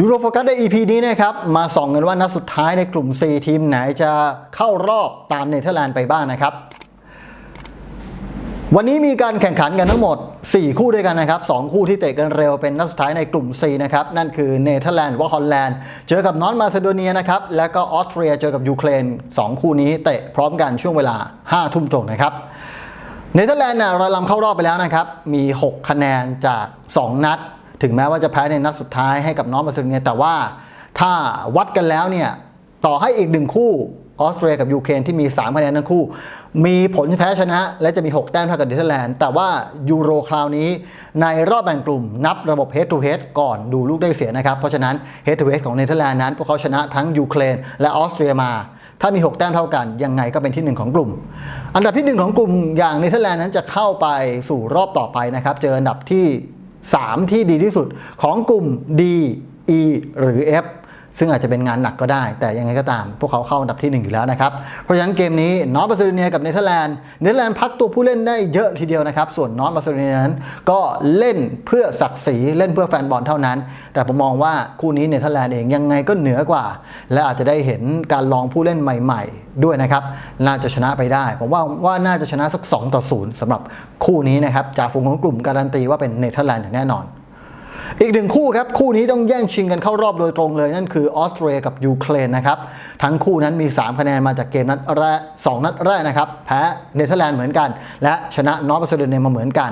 ยูโรโฟกัสใน EP นี้นะครับมาส่องกันว่านัดสุดท้ายในกลุ่ม C ทีมไหนจะเข้ารอบตามเนเธอร์แลนด์ไปบ้างนะครับ วันนี้มีการแข่งขันกันทั้งหมด 4 คู่ด้วยกันนะครับ 2 คู่ที่เตะกันเร็วเป็นนัดสุดท้ายในกลุ่ม C นะครับนั่นคือเนเธอร์แลนด์ว่าฮอลแลนด์เจอกับนอร์มาซิโดเนียนะครับแล้วก็ออสเตรียเจอกับยูเครน 2 คู่นี้เตะพร้อมกันช่วงเวลา 5 ทุ่มตรงนะครับเนเธอร์แลนด์เราลำเข้ารอบไปแล้วนะครับมี 6 คะแนนจาก 2 นัด ถึงแม้ว่าจะแพ้ในนัดสุดท้ายให้กับน้องมาซิโดเนียแต่ว่าถ้าวัดกันแล้วเนี่ยต่อให้อีกหนึ่งคู่ออสเตรียกับยูเครนที่มี 3 คะแนนทั้งคู่ มีผลแพ้ชนะ และจะมี 6 แต้มเท่ากับเนเธอร์แลนด์แต่ว่ายูโรคราวนี้ ในรอบแบ่งกลุ่มนับระบบ head to head ก่อนดูลูกได้เสียนะครับ เพราะฉะนั้น head to head ของเนเธอร์แลนด์นั้น พวกเขาชนะทั้งยูเครนและออสเตรียมา ถ้ามี 6 แต้มเท่ากัน ยังไงก็เป็นที่ 1 ของกลุ่ม อันดับที่ 1 ของกลุ่มอย่างเนเธอร์แลนด์นั้นจะเข้าไปสู่รอบต่อไปนะครับเจออันดับที่ 3 ที่ดีที่สุดของกลุ่ม D E หรือ F ซึ่งอาจจะเป็นงานหนักก็ได้ แต่ยังไงก็ตาม พวกเขาเข้าอันดับที่ 1 อยู่แล้วนะครับ เพราะฉะนั้นเกมนี้นอร์ทมาซิโดเนียกับเนเธอร์แลนด์เนเธอร์แลนด์พักตัวผู้เล่นได้เยอะทีเดียวนะครับ ส่วนนอร์ทมาซิโดเนียนั้นก็เล่นเพื่อศักดิ์ศรีเล่นเพื่อแฟนบอลเท่านั้น แต่ผมมองว่าคู่นี้เนเธอร์แลนด์เองยังไงก็เหนือกว่า และอาจจะได้เห็นการลองผู้เล่นใหม่ ๆ ด้วยนะครับน่าจะชนะไปได้ ผมว่าว่าน่าจะชนะสัก2ต่อ0สำหรับคู่นี้นะครับจากฝูงของกลุ่มการันตีว่าเป็นเนเธอร์แลนด์อย่างแน่นอน อีกหนึ่งคู่ครับ คู่นี้ต้องแย่งชิงกันเข้ารอบโดยตรงเลย นั่นคือออสเตรียกับยูเครนนะครับ ทั้งคู่นั้นมี 3 คะแนนมาจากเกมนัดแรก2นัดแรกนะครับ แพ้เนเธอร์แลนด์เหมือนกัน และชนะนอร์ทมาซิโดเนียมาเหมือนกัน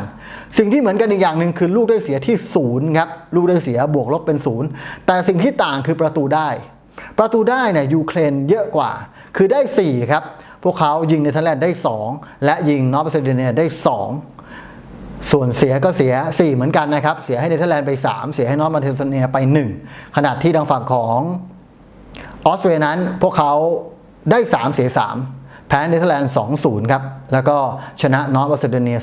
สิ่งที่เหมือนกันอีกอย่างหนึ่งคือลูกได้เสียที่ศูนย์ครับลูกได้เสียบวกลบเป็นศูนย์แต่สิ่งที่ต่างคือประตูได้ ประตูได้เนี่ยยูเครนเยอะกว่า คือได้4ครับพวกเขายิงเนเธอร์แลนด์ได้ 2 และยิงนอร์ทมาซิโดเนียได้ 2 ส่วนเสียก็เสีย 4 เหมือนกันนะครับ เสียให้เนเธอร์แลนด์ไป 3 เสียให้นอร์ทมาเทนเนียไป 1ขณะที่ทางฝั่งของออสเตรียนั้นพวกเขาได้ 3 เสีย 3 แพ้เนเธอร์แลนด์2-0 ครับ แล้วก็ชนะนอร์ทมาเทนเนีย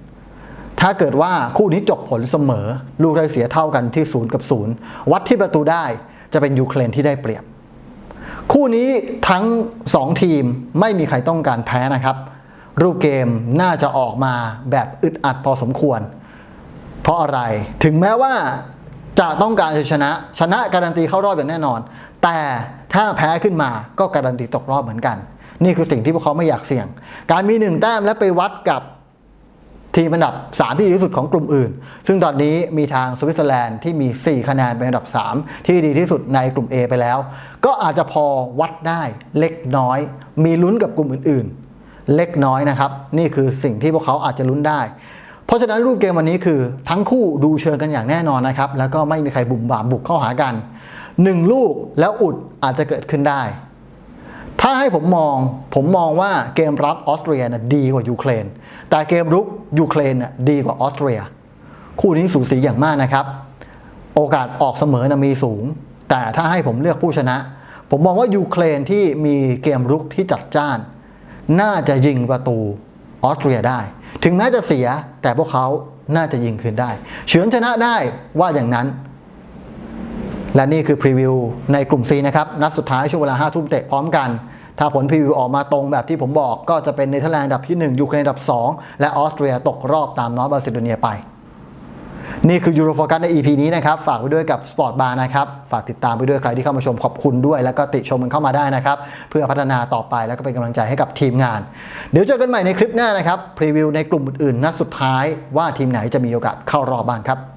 3-1 ถ้าเกิดว่าคู่นี้จบผลเสมอ ลูกได้เสียเท่ากันที่ 0 กับ 0 วัดที่ประตูได้จะเป็นยูเครนที่ได้เปรียบ คู่นี้ทั้ง 2 ทีมไม่มีใครต้องการแพ้นะครับ รูปเกมน่าจะออกมาแบบอึดอัดพอสมควร เพราะอะไรถึงแม้ว่าจะต้องการจะชนะชนะการันตีเข้ารอบอย่างแน่นอน แต่ถ้าแพ้ขึ้นมาก็การันตีตกรอบเหมือนกัน นี่คือสิ่งที่พวกเขาไม่อยากเสี่ยง การมีหนึ่งแต้มและไปวัดกับทีมอันดับ 3 ที่ดีที่สุดของกลุ่มอื่น ซึ่งตอนนี้มีทางสวิตเซอร์แลนด์ที่มี 4 คะแนนเป็นอันดับ 3 ที่ดีที่สุดในกลุ่ม A ไปแล้ว ก็อาจจะพอวัดได้เล็กน้อย มีลุ้นกับกลุ่มอื่นๆ เล็กน้อยนะครับ นี่คือสิ่งที่พวกเขาอาจจะลุ้นได้ เพราะฉะนั้นรูปเกมวันนี้คือทั้งคู่ดูเชิงกันอย่างแน่นอนนะครับ แล้วก็ไม่มีใครบุ่มบ่ามบุกเข้าหากัน 1 ลูกแล้วอุดอาจจะเกิดขึ้นได้ ถ้าให้ผมมองผมมองว่าเกมรับออสเตรียนะดีกว่ายูเครน แต่เกมรุกยูเครนนะดีกว่าออสเตรีย คู่นี้สูสีอย่างมากนะครับ โอกาสออกเสมอนะมีสูง แต่ถ้าให้ผมเลือกผู้ชนะ ผมมองว่ายูเครนที่มีเกมรุกที่จัดจ้าน น่าจะยิงประตูออสเตรียได้ ถึงแม้จะเสียแต่พวกเขาน่าจะยิงคืนได้ เฉือนชนะได้ว่าอย่างนั้น และนี่คือพรีวิวในกลุ่ม C นะครับ นัดสุดท้ายช่วงเวลา5ทุ่มเตะพร้อมกัน ถ้าผลพรีวิวออกมาตรงแบบที่ผมบอก ก็จะเป็นเนเธอร์แลนด์อันดับที่1ยูเครนอันดับ 2 และออสเตรียตกรอบตามนอร์ทมาซิโดเนียไป นี่คือยูโรโฟกัสใน EP นี้นะครับ ฝากไว้ด้วยกับสปอร์ตบาร์นะครับ ฝากติดตามไปด้วยใครที่เข้ามาชมขอบคุณด้วย แล้วก็ติชมมันเข้ามาได้นะครับ เพื่อพัฒนาต่อไปแล้วก็เป็นกำลังใจให้กับทีมงาน เดี๋ยวเจอกันใหม่ในคลิปหน้านะครับพรีวิวในกลุ่มอื่นๆนัดสุดท้ายว่าทีมไหนจะมีโอกาสเข้ารอบบ้างครับ